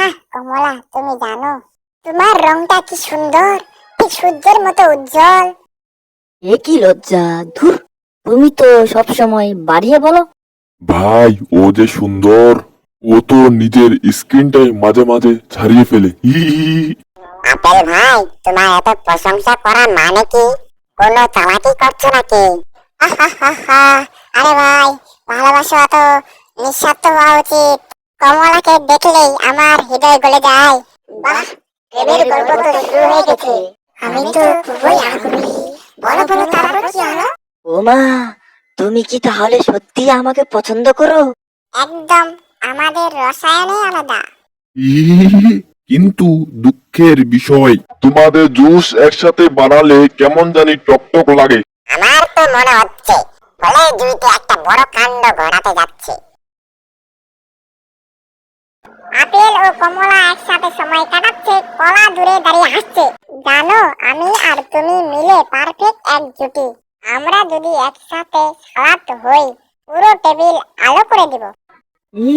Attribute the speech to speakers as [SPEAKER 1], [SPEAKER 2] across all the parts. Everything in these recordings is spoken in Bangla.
[SPEAKER 1] আহা কমলা তুমি জানো তোমার রংটা কি সুন্দর? ঠিক সূর্যের মতো উজ্জ্বল?
[SPEAKER 2] এ কি লজ্জা ধুর তুমি তো সব সময় বাড়িয়ে বলো।
[SPEAKER 3] ভাই ও যে সুন্দর ও তো নিজের স্ক্রিনটাই মাঝে মাঝে ছাড়িয়ে ফেলে। হি হি হি।
[SPEAKER 1] আপেল ভাই তোমার এত প্রশংসা করা মানে কি? কোনো চালাকি করছ নাকি? আহাহাহা, আরে ভাই ভালোবাসা এত নিঃস্বার্থ হওয়া উচিত। কমলাকে দেখলেই আমার হৃদয় গলে যায়। বাহ প্রেমের গল্প তো শুরু হয়ে গেছে। আমি তো খুবই আগ্রহী। বলো বলো তারপর কি হলো?
[SPEAKER 2] ও মা তুমি কি তাহলে সত্যি আমাকে পছন্দ করো?
[SPEAKER 1] একদম আমাদের রসায়নে আলাদা।
[SPEAKER 3] কিন্তু দুঃখের বিষয় তোমাদের জুস একসাথে বানালে কেমন জানি টকটক লাগে।
[SPEAKER 1] আমার তো মনে হচ্ছে ফলে জুইতে একটা বড় কাণ্ড ঘটাতে যাচ্ছে। ও কমলা একসাথে সময় কাটাচ্ছে কলা দূরে দাঁড়িয়ে হাসছে। জানো আমি আর তুমি মিলে পারফেক্ট এক জুটি আমরা যদি একসাথে সালাদ হই পুরো টেবিল আলো করে দিব।
[SPEAKER 2] ই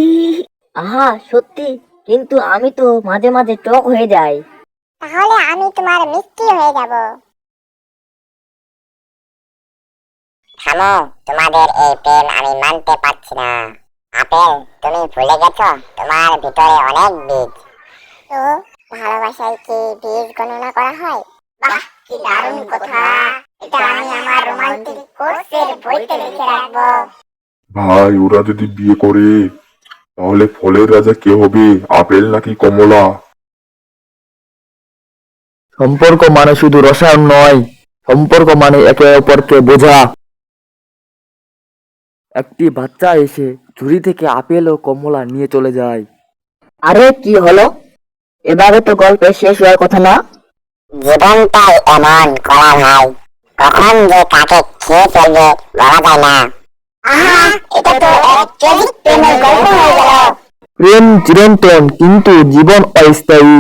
[SPEAKER 2] আহা সত্যি? কিন্তু আমি তো মাঝে মাঝে টক হয়ে যাই।
[SPEAKER 1] তাহলে আমি তোমার মিষ্টি হয়ে যাব। থামো তোমাদের এই প্রেম আমি মানতে পারছি না। আপেল তুমি ভুলে গেছো? তোমার ভিতরে অনেক বীজ। তো ভালোবাসায় কি বীজ গণনা করা হয়? বাহ কি দারুণ কথা। এটা আমি আমার রোমান্টিক কোর্সের বইতে লিখে রাখব।
[SPEAKER 3] ভাই ওরা যদি বিয়ে করে তাহলে ফলের রাজা কে হবে? আপেল নাকি কমলা?
[SPEAKER 4] সম্পর্ক মানে শুধু রসায়ন নয় সম্পর্ক মানে একে অপরকে বোঝা। একটি বাচ্চা এসে ঝুড়ি থেকে আপেল ও কমলা নিয়ে চলে যায়।
[SPEAKER 2] আরে কি হলো? এবারে তো গল্পে শেষ হওয়ার কথা না?
[SPEAKER 1] জীবনটাই এমন কলা ভাই কখন যে কাকে খেয়ে ফেলবে বলা যায় না। আহা এটা তো এক ট্রেজিক প্রেমের গল্প হয়ে গেল।
[SPEAKER 4] প্রেম চিরন্তন কিন্তু জীবন অস্থায়ী।